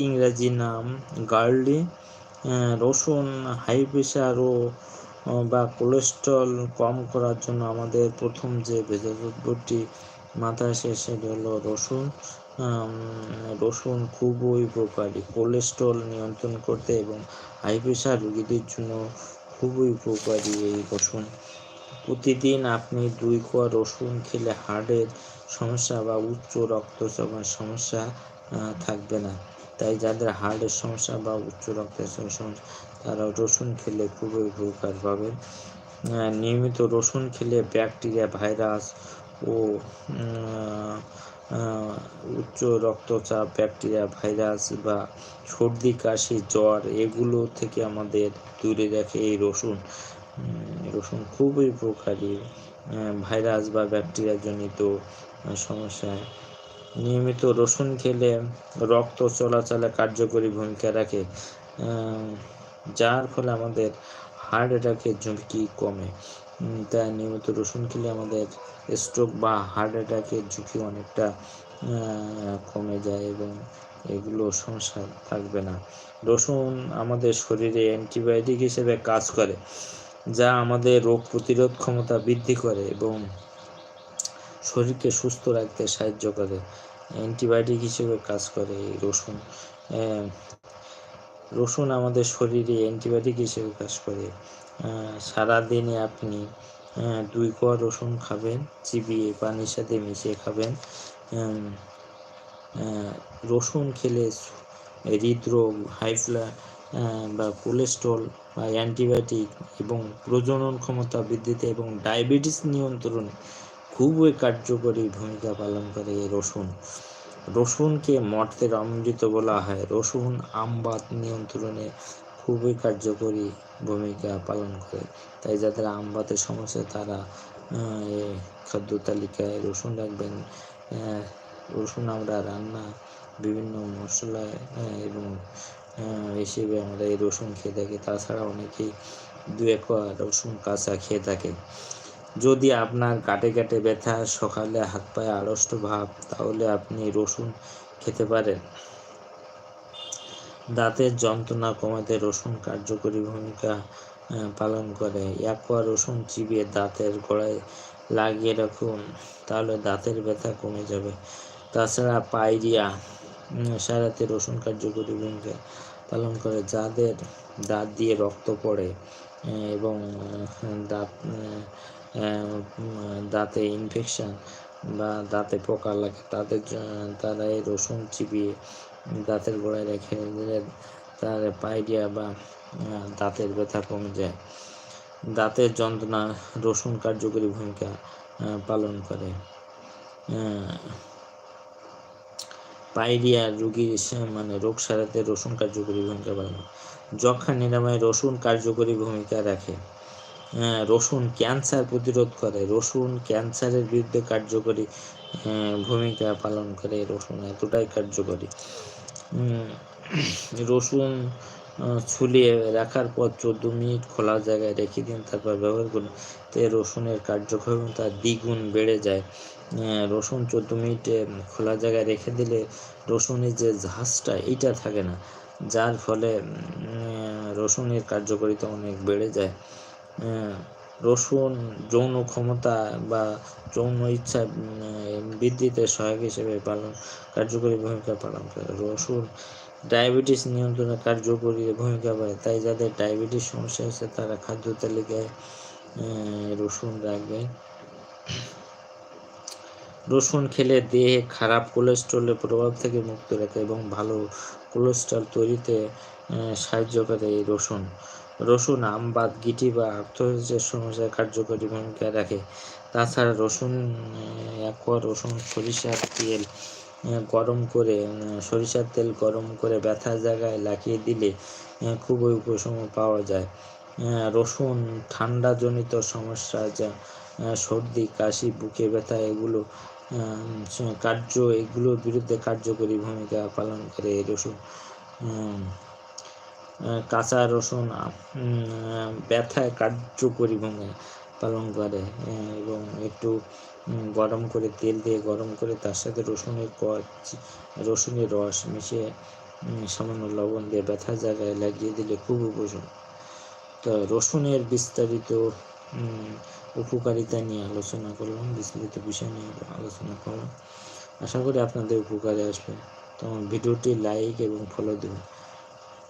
ইংরেজি নাম গার্লি রসুন, হাই প্রেশার ও বা কোলেস্ট্রল কম করার জন্য আমাদের প্রথম যে ভেষজ দ্রব্যটি মাথায় আসে সেটি হলো রসুন। রসুন খুবই উপকারী। কোলেস্ট্রল নিয়ন্ত্রণ করতে এবং হাই প্রেশার রোগীদের জন্য খুবই উপকারী এই রসুন। প্রতিদিন আপনি দুই কোয়া রসুন খেলে হার্টের সমস্যা বা উচ্চ রক্তচাপের সমস্যা থাকবে না। তাই যাদের হার্টের সমস্যা বা উচ্চ রক্তচাপের সমস্যা, তারা রসুন খেলে খুবই উপকার পাবেন। নিয়মিত রসুন খেলে ব্যাকটেরিয়া, ভাইরাস ও উচ্চ রক্তচাপ, ব্যাকটেরিয়া, ভাইরাস বা সর্দি, কাশি, জ্বর, এগুলো থেকে আমাদের দূরে রাখে এই রসুন রসুন খুবই উপকারী ভাইরাস বা ব্যাকটেরিয়া জনিত সমস্যায় নিয়মিত রসুন খেলে রক্ত চলাচলে কার্যকরী ভূমিকা রাখে যার ফলে আমাদের হার্ট অ্যাটাকের ঝুঁকি কমে। তাই নিয়মিত রসুন খেলে আমাদের স্ট্রোক বা হার্ট অ্যাটাকের ঝুঁকি অনেকটা কমে যায় এবং এগুলো সমস্যা থাকবে না। রসুন আমাদের শরীরে অ্যান্টিবায়োটিক হিসেবে কাজ করে, যা আমাদের রোগ প্রতিরোধ ক্ষমতা বৃদ্ধি করে এবং শরীরকে সুস্থ রাখতে সাহায্য করে। অ্যান্টিবায়োটিক হিসেবে কাজ করে এই রসুন। রসুন আমাদের শরীরে অ্যান্টিবায়োটিক হিসেবে কাজ করে। সারাদিনে আপনি দুই কোয়া রসুন খাবেন, চিবিয়ে পানির সাথে মিশিয়ে খাবেন। রসুন খেলে হৃদরোগ, হাই বা কোলেস্ট্রল বা অ্যান্টিবায়োটিক এবং প্রজনন ক্ষমতা বৃদ্ধিতে এবং ডায়াবেটিস নিয়ন্ত্রণে খুবই কার্যকরী ভূমিকা পালন করে এই রসুন। রসুনকে মর্তের অমৃত বলা হয়। রসুন আমবাত নিয়ন্ত্রণে খুবই কার্যকরী ভূমিকা পালন করে। তাই যাদের আমবাতের সমস্যা, তারা খাদ্য তালিকায় রসুন রাখবেন। রসুন আমরা রান্না, বিভিন্ন মশলা এবং হিসেবে আমরা এই রসুন খেয়ে থাকি। তাছাড়া অনেকেই দু এক রসুন কাঁচা খেয়ে থাকে। যদি আপনার কাটে কাটে ব্যথা, সকালে হাত পায়ে আড়ষ্ট ভাব, তাহলে আপনি রসুন খেতে পারেন। দাঁতের যন্ত্রণা কমাতে রসুন কার্যকরী ভূমিকা পালন করে। এক কোয়া রসুন চিবিয়ে দাঁতের গোড়ায় লাগিয়ে রাখুন, তাহলে দাঁতের ব্যথা কমে যাবে। তাছাড়া পাইরিয়া সারাতে রসুন কার্যকরী ভূমিকা পালন করে, যাদের দাঁত দিয়ে রক্ত পড়ে এবং দাঁত দাঁতে ইনফেকশান বা দাঁতে পোকা লাগে, তাদের তারা এই রসুন চিবিয়ে দাঁতের গোড়ায় রেখে দিলে তার পাইডিয়া বা দাঁতের ব্যথা কমে যায়। দাঁতের যন্ত্রণা রসুন কার্যকরী ভূমিকা পালন করে। পাইরিয়া রুগীর মানে রোগ সারাতে রসুন কার্যকরী ভূমিকা পালন যক্ষা নিরাময় রসুন কার্যকরী ভূমিকা রাখে। রসুন ক্যান্সার প্রতিরোধ করে। রসুন ক্যান্সারের বিরুদ্ধে কার্যকরী ভূমিকা পালন করে রসুন, এতটাই কার্যকরী। রসুন ছুলিয়ে রাখার পর চোদ্দ মিনিট খোলা জায়গায় রেখে দিন, তারপর ব্যবহার করুন। তে রসুনের কার্যক্ষমতা দ্বিগুণ বেড়ে যায়। রসুন চোদ্দ মিনিট খোলা জায়গায় রেখে দিলে রসুনের যে ঝাঁসটা এইটা থাকে না। যার ফলে রসুনের কার্যকারিতা অনেক বেড়ে যায়। রসুন যৌন ক্ষমতা বা যৌন ইচ্ছা বৃদ্ধিতে সহায়ক হিসেবে পালন, কার্যকরী ভূমিকা পালন করে। রসুন ডায়াবেটিস নিয়ন্ত্রণে কার্যকরী ভূমিকা পায়, তাই যাদের ডায়াবেটিস সমস্যা আছে তারা খাদ্য তালিকায় রসুন রাখবে। রসুন খেলে দেহে খারাপ কোলেস্ট্রলের প্রভাব থেকে মুক্ত রাখে এবং ভালো কোলেস্ট্রল তৈরিতে সাহায্য করে এই রসুন। রসুন, আম বাদ গিটি বা আর্থ্রাইটিসের সমস্যায় কার্যকরী ভূমিকা রাখে। তাছাড়া রসুন এক রসুন সরিষার তেল গরম করে সরিষার তেল গরম করে ব্যথার জায়গায় লাগিয়ে দিলে খুবই উপশম পাওয়া যায়। রসুন ঠান্ডাজনিত সমস্যা যা সর্দি, কাশি, বুকে ব্যথা, এগুলো কার্য, এগুলোর বিরুদ্ধে কার্যকরী ভূমিকা পালন করে রসুন। কাঁচা রসুন ব্যথায় কার্যকরী ভূমিকা পালন করে এবং একটু গরম করে তেল দিয়ে গরম করে তার সাথে রসুনের কচ, রসুনের রস মিশিয়ে সামান্য লবণ দিয়ে ব্যথা জায়গায় লাগিয়ে দিলে খুব উপশম তো রসুনের বিস্তারিত উপকারিতা নিয়ে আলোচনা করলাম, বিস্তারিত বিষয় নিয়ে আলোচনা করলাম। আশা করি আপনাদের উপকারে আসবে। তো ভিডিওটি লাইক এবং ফলো দেবেন।